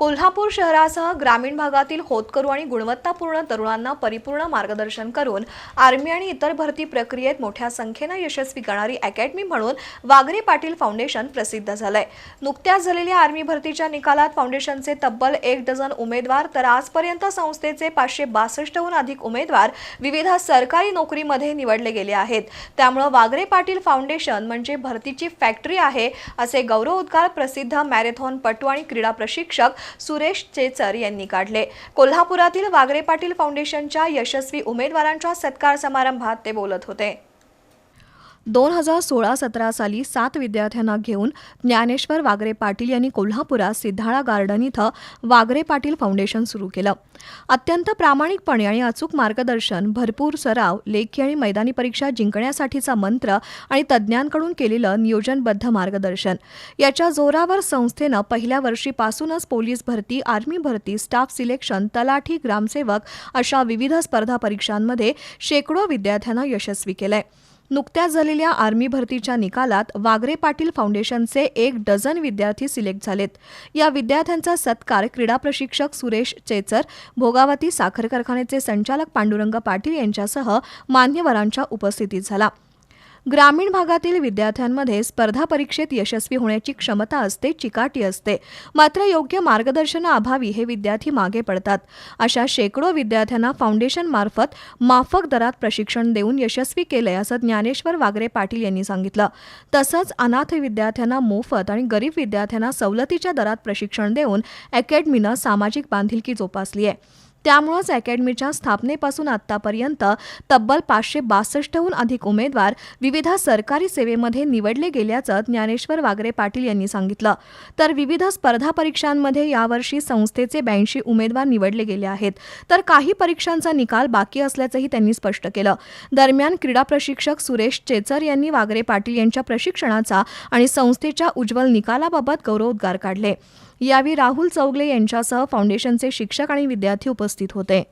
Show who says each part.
Speaker 1: कोल्हापूर शहरासह ग्रामीण भागातील होतकरू आणि गुणवत्तापूर्ण तरुणांना परिपूर्ण मार्गदर्शन करून आर्मी आणि इतर भरती प्रक्रियेत मोठ्या संख्येनं यशस्वी करणारी अकॅडमी म्हणून वागरे पाटील फाउंडेशन प्रसिद्ध झालंय. नुकत्याच झालेल्या आर्मी भरतीच्या निकालात फाउंडेशनचे तब्बल एक डझन उमेदवार तर आजपर्यंत संस्थेचे पाचशे बासष्टहून अधिक उमेदवार विविध सरकारी नोकरीमध्ये निवडले गेले आहेत. त्यामुळं वागरे पाटील फाउंडेशन म्हणजे भरतीची फॅक्टरी आहे असे गौरवोद्गार प्रसिद्ध मॅरेथॉन पटू आणि क्रीडा प्रशिक्षक सुरेश चेचर यांनी काढले. कोल्हापुरातील वागरे पाटील फाउंडेशनच्या यशस्वी उमेदवारांच्या सत्कार समारंभात ते बोलत होते. दोन हजार सोळा सतरा साली सात विद्यार्थ्यांना घेऊन ज्ञानेश्वर वागरे पाटील यांनी कोल्हापुरात सिद्धाळा गार्डन इथं वागरे पाटील फाउंडेशन सुरू केलं. अत्यंत प्रामाणिकपणे आणि अचूक मार्गदर्शन भरपूर सराव लेखी आणि मैदानी परीक्षा जिंकण्यासाठीचा मंत्र आणि तज्ज्ञांकडून केलेलं नियोजनबद्ध मार्गदर्शन. याच्या जोरावर संस्थेनं पहिल्या वर्षीपासूनच पोलीस भरती आर्मी भरती स्टाफ सिलेक्शन तलाठी ग्रामसेवक अशा विविध स्पर्धा परीक्षांमध्ये शेकडो विद्यार्थ्यांना यशस्वी केलंय. नुकत्याच झालेल्या आर्मी भरतीच्या निकालात वागरे पाटील फाउंडेशनचे एक डझन विद्यार्थी सिलेक्ट झालेत. या विद्यार्थ्यांचा सत्कार क्रीडा प्रशिक्षक सुरेश चेचर भोगावती साखर कारखान्याचे संचालक पांडुरंग पाटील यांच्यासह मान्यवरांच्या उपस्थितीत झाला. ग्रामीण भागातील विद्यार्थ्यांमध्ये स्पर्धा परीक्षेत यशस्वी होण्याची क्षमता असते चिकाटी असते. मात्र योग्य मार्गदर्शनाअभावी हे विद्यार्थी मागे पडतात. अशा शेकडो विद्यार्थ्यांना फाउंडेशन मार्फत माफक दरात प्रशिक्षण देऊन यशस्वी केले असं ज्ञानेश्वर वागरे पाटील यांनी सांगितलं. तसंच अनाथ विद्यार्थ्यांना मोफत आणि गरीब विद्यार्थ्यांना सवलतीच्या दरात प्रशिक्षण देऊन अकॅडमीनं सामाजिक बांधिलकी जोपासली आहे. त्यामुळंच अकॅडमीच्या स्थापनेपासून आतापर्यंत तब्बल पाचशे बासष्टहून अधिक उमेदवार विविध सरकारी सेवेमध्ये निवडले गेल्याचं ज्ञानेश्वर वागरे पाटील यांनी सांगितलं. तर विविध स्पर्धा परीक्षांमध्ये यावर्षी संस्थेचे ब्याऐंशी उमेदवार निवडले गेले आहेत. तर काही परीक्षांचा निकाल बाकी असल्याचंही त्यांनी स्पष्ट केलं. दरम्यान क्रीडा प्रशिक्षक सुरेश चेचर यांनी वागरे पाटील यांच्या प्रशिक्षणाचा आणि संस्थेच्या उज्ज्वल निकालाबाबत गौरवोद्गार काढले. यावेळी राहुल चौगले यांच्यासह फाउंडेशनचे शिक्षक आणि विद्यार्थी उपस्थित होते.